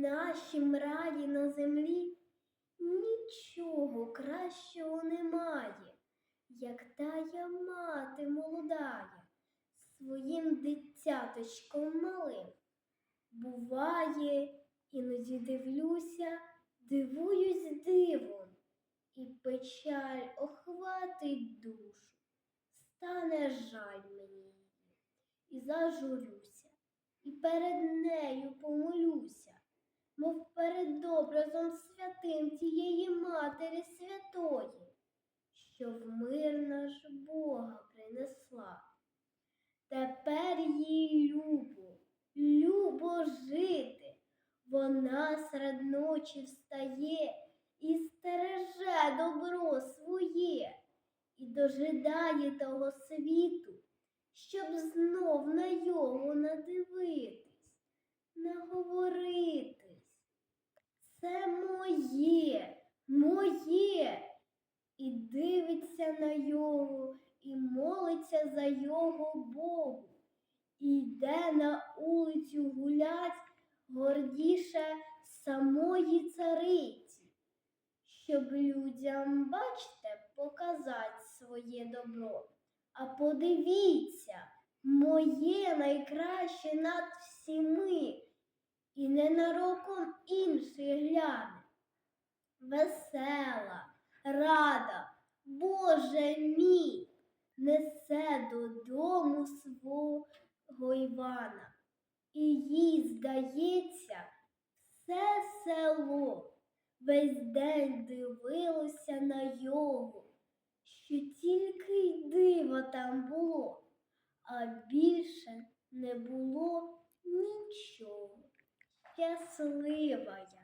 нашім раї на землі нічого кращого немає, як тая мати молодая, своїм дитяточком малим. Буває, іноді дивлюся, дивуюсь дивом, і печаль охватить душу, стане жаль мені і зажурюся, і перед нею помолюся, мов перед образом святим тієї Матері Святої, що в мир наш Бога принесла. Тепер їй любо, любо жити. Вона серед ночі встає і стереже добро своє, і дожидає того світу, щоб знов на його надивитись, наговоритись. Це моє, моє. І дивиться на його, і молиться за його Богу, і йде на улицю гулять гордіше самої цариці, щоб людям, бачте, показати своє добро. А подивіться, моє найкраще над всіми, і ненароком інший гляне. Весела, рада, Боже мій, несе додому свого Івана. І їй здається, все село весь день дивилося на його, що тільки й диво там було, а більше не було нічого. Щаслива я.